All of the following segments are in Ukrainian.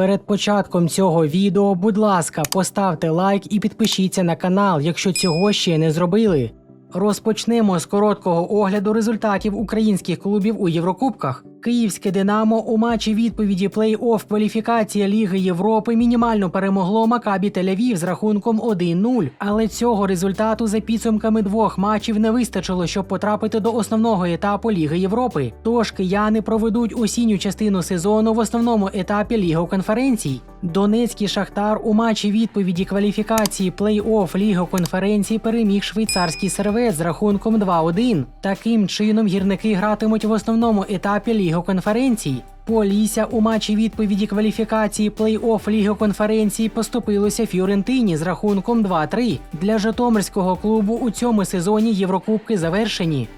Перед початком цього відео, будь ласка, поставте лайк і підпишіться на канал, якщо цього ще не зробили. Розпочнемо з короткого огляду результатів українських клубів у Єврокубках. Київське Динамо у матчі відповіді плей-офф кваліфікація Ліги Європи мінімально перемогло Макабі Тель-Авів з рахунком 1-0. Але цього результату за підсумками двох матчів не вистачило, щоб потрапити до основного етапу Ліги Європи. Тож кияни проведуть осінню частину сезону в основному етапі Ліги конференцій. Донецький Шахтар у матчі відповіді кваліфікації плей-офф Ліги конференції переміг швейцарський сервет з рахунком 2-1. Таким чином гірники гратимуть в основному етапі Ліги конференцій. Полісся у матчі відповіді кваліфікації плей-офф Ліги конференції поступилося Фіорентині з рахунком 2-3. Для Житомирського клубу у цьому сезоні Єврокубки завершені.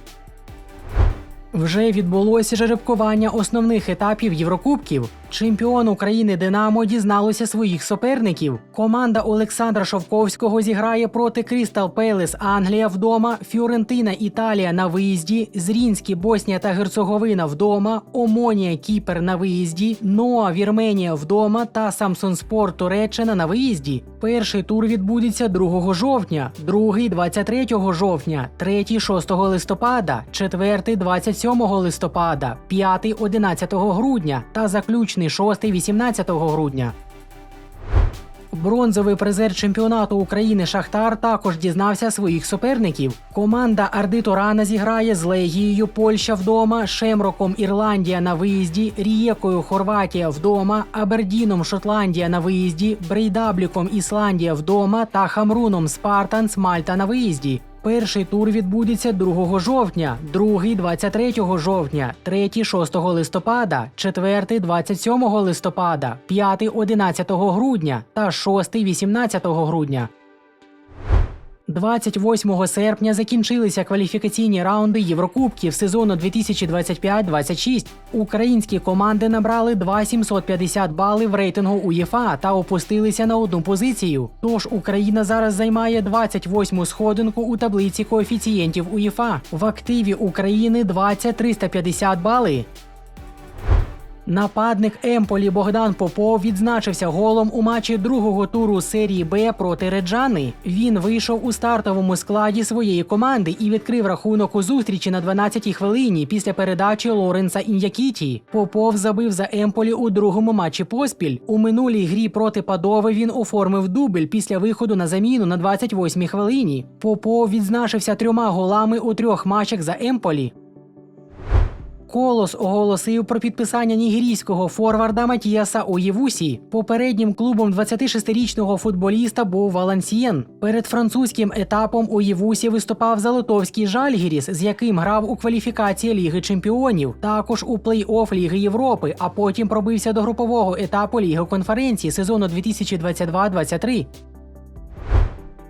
Вже відбулося жеребкування основних етапів Єврокубків. Чемпіон України Динамо дізналося своїх суперників. Команда Олександра Шовковського зіграє проти Крістал Пелес Англія вдома, Фіорентина Італія на виїзді, Зрінський Боснія та Герцеговина вдома, Омонія Кіпер на виїзді, Ноа Вірменія вдома та Самсон Спорт Туреччина на виїзді. Перший тур відбудеться 2 жовтня, другий 23 жовтня, третій 6 листопада, четвертий 27 листопада, п'ятий 11 грудня. Та заключний 6-18 грудня. Бронзовий призер чемпіонату України Шахтар також дізнався своїх суперників. Команда Ардиторана зіграє з Легією Польща вдома, Шемроком Ірландія на виїзді, Рієкою Хорватія вдома, Абердіном Шотландія на виїзді, Брейдабліком Ісландія вдома та Хамруном Спартанс Мальта на виїзді. Перший тур відбудеться 2 жовтня, другий 23 жовтня, третій 6 листопада, четвертий 27 листопада, п'ятий 11 грудня та шостий 18 грудня. 28 серпня закінчилися кваліфікаційні раунди Єврокубків сезону 2025-26. Українські команди набрали 2750 бали в рейтингу УЄФА та опустилися на одну позицію. Тож Україна зараз займає 28-му сходинку у таблиці коефіцієнтів УЄФА. В активі України 20 350 бали. Нападник Емполі Богдан Попов відзначився голом у матчі другого туру серії Б проти Реджани. Він вийшов у стартовому складі своєї команди і відкрив рахунок у зустрічі на 12-й хвилині після передачі Лоренса Ін'якіті. Попов забив за Емполі у другому матчі поспіль. У минулій грі проти Падови він оформив дубль після виходу на заміну на 28-й хвилині. Попов відзначився трьома голами у трьох матчах за Емполі. Колос оголосив про підписання нігерійського форварда Матіаса Оєвусі. Попереднім клубом 26-річного футболіста був Валансієн. Перед французьким етапом Оєвусі виступав за литовський Жальгіріс, з яким грав у кваліфікації Ліги Чемпіонів, також у плей-офф Ліги Європи, а потім пробився до групового етапу Ліги конференції сезону 2022-23.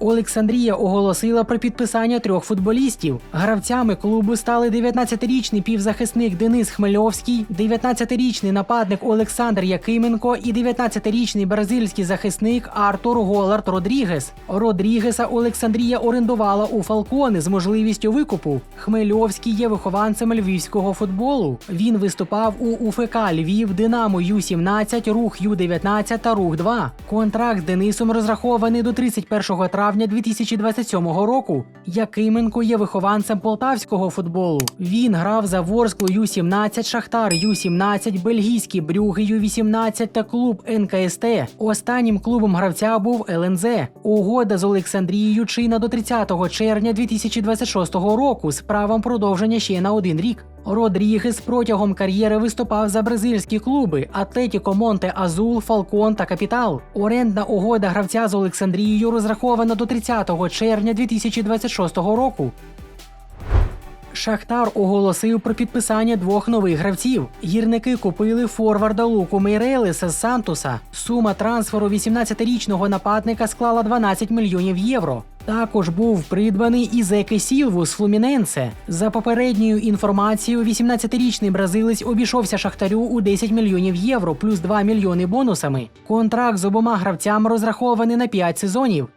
Олександрія оголосила про підписання трьох футболістів. Гравцями клубу стали 19-річний півзахисник Денис Хмельовський, 19-річний нападник Олександр Якименко і 19-річний бразильський захисник Артур Голард Родрігес. Родрігеса Олександрія орендувала у Фалкони з можливістю викупу. Хмельовський є вихованцем львівського футболу. Він виступав у УФК Львів, Динамо Ю-17, Рух Ю-19 та Рух 2. Контракт з Денисом розрахований до 31 травня травня 2027 року. Якименко є вихованцем полтавського футболу. Він грав за Ворсклу Ю-17, Шахтар Ю-17, Бельгійський Брюги Ю-18 та клуб НКСТ. Останнім клубом гравця був ЛНЗ. Угода з Олександрією чина до 30 червня 2026 року з правом продовження ще на один рік. Родрігес протягом кар'єри виступав за бразильські клуби Атлетіко Монте Азул, Фалкон та Капітал. Орендна угода гравця з Олександрією розрахована до 30 червня 2026 року. Шахтар оголосив про підписання двох нових гравців. Гірники купили форварда Луку Мейрелеса з Сантуса. Сума трансферу 18-річного нападника склала 12 мільйонів євро. Також був придбаний і Зеке Сілву з Флуміненсе. За попередньою інформацією, 18-річний бразилець обійшовся Шахтарю у 10 мільйонів євро плюс 2 мільйони бонусами. Контракт з обома гравцями розрахований на 5 сезонів.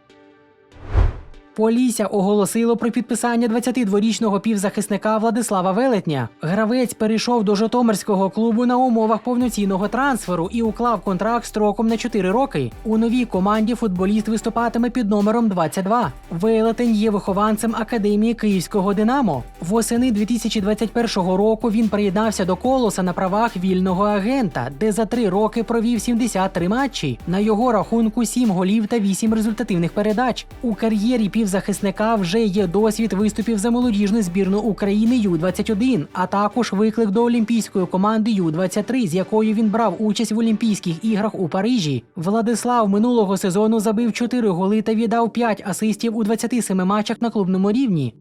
Полісся оголосило про підписання 22-річного півзахисника Владислава Велетня. Гравець перейшов до Житомирського клубу на умовах повноцінного трансферу і уклав контракт строком на 4 роки. У новій команді футболіст виступатиме під номером 22. Велетень є вихованцем академії Київського Динамо. Восени 2021 року він приєднався до колоса на правах вільного агента, де за три роки провів 73 матчі. На його рахунку 7 голів та 8 результативних передач. У кар'єрі півзахисника вже є досвід виступів за молодіжну збірну України Ю-21, а також виклик до олімпійської команди Ю-23, з якою він брав участь в Олімпійських іграх у Парижі. Владислав минулого сезону забив 4 голи та віддав 5 асистів у 27 матчах на клубному рівні.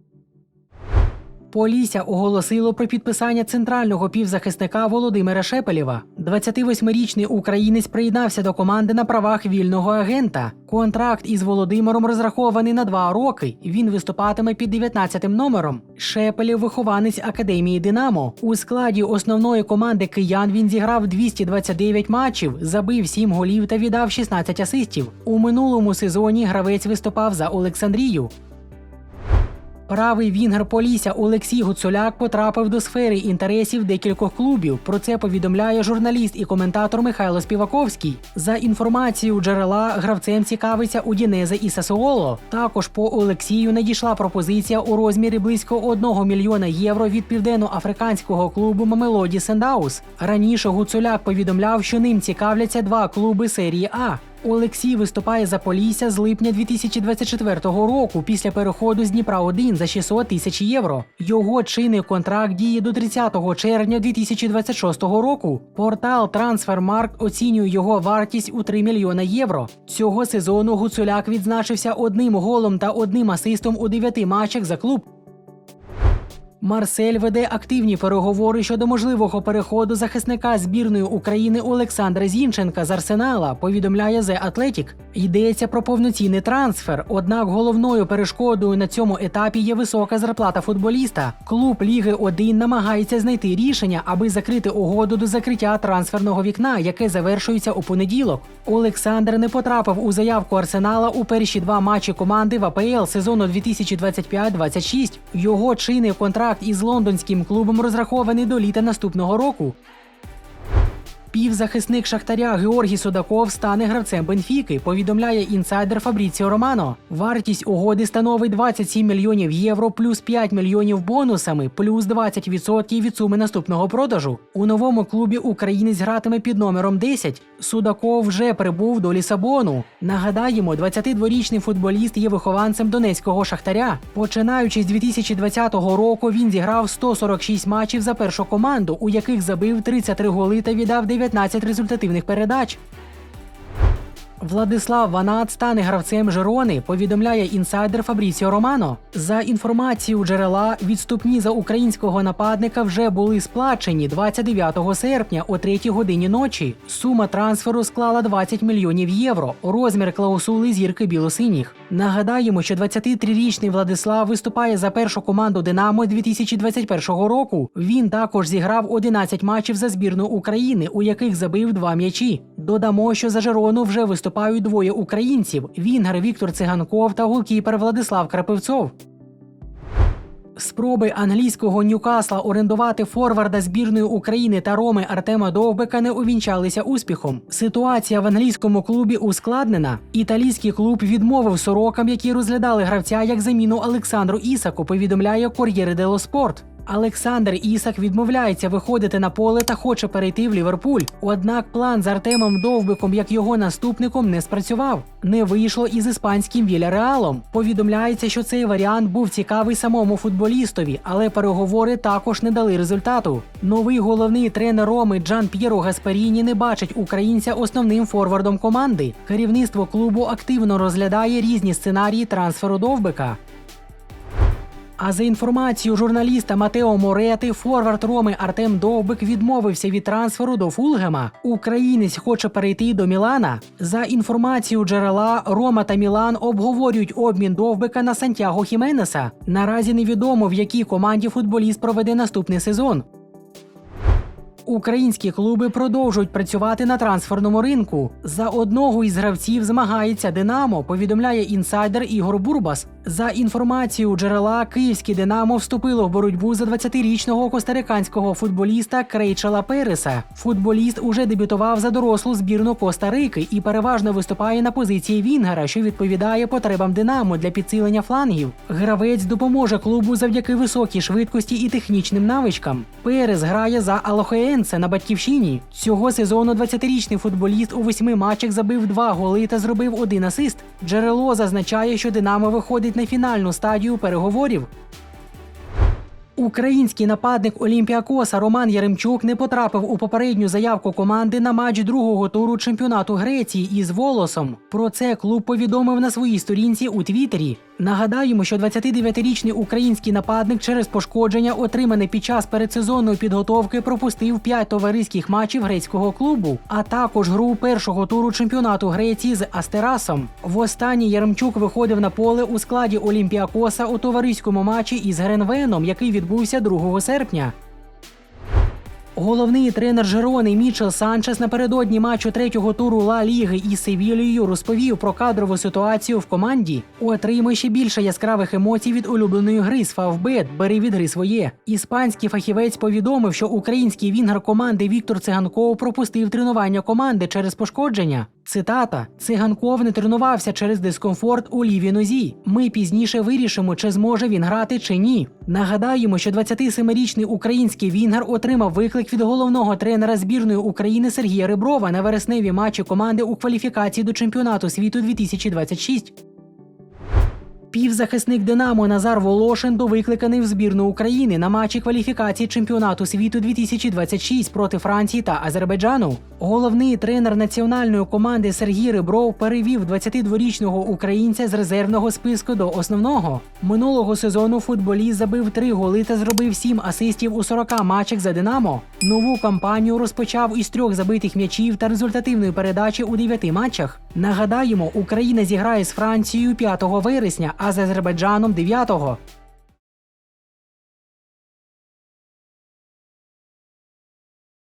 Полісся оголосило про підписання центрального півзахисника Володимира Шепелєва. 28-річний українець приєднався до команди на правах вільного агента. Контракт із Володимиром розрахований на два роки. Він виступатиме під 19-м номером. Шепелєв вихованець академії Динамо. У складі основної команди киян він зіграв 229 матчів, забив 7 голів та віддав 16 асистів. У минулому сезоні гравець виступав за Олександрію. Правий вінгер Полісся Олексій Гуцуляк потрапив до сфери інтересів декількох клубів. Про це повідомляє журналіст і коментатор Михайло Співаковський. За інформацією джерела, гравцем цікавиться Удінезе і Сасуоло. Також по Олексію надійшла пропозиція у розмірі близько 1 мільйона євро від південно-африканського клубу Мамелоді Сендаус. Раніше Гуцуляк повідомляв, що ним цікавляться два клуби серії А. Олексій виступає за Полісся з липня 2024 року після переходу з Дніпра 1 за 600 тисяч євро. Його чинний контракт діє до 30 червня 2026 року. Портал Transfermarkt оцінює його вартість у 3 мільйона євро. Цього сезону Гуцуляк відзначився одним голом та одним асистом у 9 матчах за клуб. Марсель веде активні переговори щодо можливого переходу захисника збірної України Олександра Зінченка з Арсенала. Повідомляє The Athletic. Йдеться про повноцінний трансфер. Однак головною перешкодою на цьому етапі є висока зарплата футболіста. Клуб Ліги 1 намагається знайти рішення, аби закрити угоду до закриття трансферного вікна, яке завершується у понеділок. Олександр не потрапив у заявку Арсенала у перші два матчі команди в АПЛ сезону 2025-26. Його чинний контракт із лондонським клубом розрахований до літа наступного року. Півзахисник Шахтаря Георгій Судаков стане гравцем Бенфіки, повідомляє інсайдер Фабріціо Романо. Вартість угоди становить 27 мільйонів євро плюс 5 мільйонів бонусами, плюс 20% від суми наступного продажу. У новому клубі українець гратиме під номером 10. Судаков вже прибув до Лісабону. Нагадаємо, 22-річний футболіст є вихованцем донецького шахтаря. Починаючи з 2020 року, він зіграв 146 матчів за першу команду, у яких забив 33 голи та віддав 19 результативних передач. Владислав Ванат стане гравцем Жерони, повідомляє інсайдер Фабріціо Романо. За інформацією джерела, відступні за українського нападника вже були сплачені 29 серпня о 3 годині ночі. Сума трансферу склала 20 мільйонів євро. Розмір клаусули зірки білосиніх. Нагадаємо, що 23-річний Владислав виступає за першу команду Динамо 2021 року. Він також зіграв 11 матчів за збірну України, у яких забив два м'ячі. Додамо, що за Жерону вже виступають двоє українців: Вінгер Віктор Циганков та голкіпер Владислав Крапивцов. Спроби англійського Ньюкасла орендувати форварда збірної України та Роми Артема Довбека не увінчалися успіхом. Ситуація в англійському клубі ускладнена. Італійський клуб відмовив сорокам, які розглядали гравця як заміну Олександру Ісаку. Повідомляє Кор'єри Дело Спорт. Олександр Ісак відмовляється виходити на поле та хоче перейти в Ліверпуль. Однак план з Артемом Довбиком як його наступником не спрацював. Не вийшло і з іспанським Віляреалом. Повідомляється, що цей варіант був цікавий самому футболістові, але переговори також не дали результату. Новий головний тренер Роми Джан П'єро Гаспаріні не бачить українця основним форвардом команди. Керівництво клубу активно розглядає різні сценарії трансферу Довбика. А за інформацією журналіста Матео Морети, форвард Роми Артем Довбик відмовився від трансферу до Фулгема. Українець хоче перейти до Мілана. За інформацією джерела, Рома та Мілан обговорюють обмін Довбика на Сантьяго Хіменеса. Наразі невідомо в якій команді футболіст проведе наступний сезон. Українські клуби продовжують працювати на трансферному ринку. За одного із гравців змагається Динамо. Повідомляє інсайдер Ігор Бурбас. За інформацією джерела, київське Динамо вступило в боротьбу за 20-річного костариканського футболіста Крейчела Переса. Футболіст уже дебютував за дорослу збірну Коста-Рики і переважно виступає на позиції Вінгера, що відповідає потребам Динамо для підсилення флангів. Гравець допоможе клубу завдяки високій швидкості і технічним навичкам. Перес грає за Алохеенце на батьківщині. Цього сезону 20-річний футболіст у восьми матчах забив два голи та зробив один асист. Джерело зазначає, що Динамо виходить на фінальну стадію переговорів. Український нападник Олімпіакоса Роман Яремчук не потрапив у попередню заявку команди на матч другого туру чемпіонату Греції із Волосом. Про це клуб повідомив на своїй сторінці у Твіттері. Нагадаємо, що 29-річний український нападник через пошкодження, отримане під час передсезонної підготовки, пропустив 5 товариських матчів грецького клубу, а також гру першого туру чемпіонату Греції з Астерасом. Востаннє Яремчук виходив на поле у складі Олімпіакоса у товариському матчі із Гренвеном, який відбувся 2 серпня. Головний тренер Жерони Мічел Санчес напередодні матчу третього туру Ла Ліги із Севілією розповів про кадрову ситуацію в команді. Отримай ще більше яскравих емоцій від улюбленої гри з Фавбет. Бери від гри своє. Іспанський фахівець повідомив, що український вінгер команди Віктор Циганков пропустив тренування команди через пошкодження. Цитата: Циганков не тренувався через дискомфорт у лівій нозі. Ми пізніше вирішимо, чи зможе він грати чи ні. Нагадаємо, що 27-річний український вінгер отримав виклик від головного тренера збірної України Сергія Реброва на вересневі матчі команди у кваліфікації до чемпіонату світу 2026. Півзахисник Динамо Назар Волошин довикликаний в збірну України на матчі кваліфікації чемпіонату світу 2026 проти Франції та Азербайджану. Головний тренер національної команди Сергій Рибров перевів 22-річного українця з резервного списку до основного. Минулого сезону футболіст забив три голи та зробив сім асистів у 40 матчах за Динамо. Нову кампанію розпочав із трьох забитих м'ячів та результативної передачі у дев'яти матчах. Нагадаємо, Україна зіграє з Францією 5 вересня, а з Азербайджаном 9-го.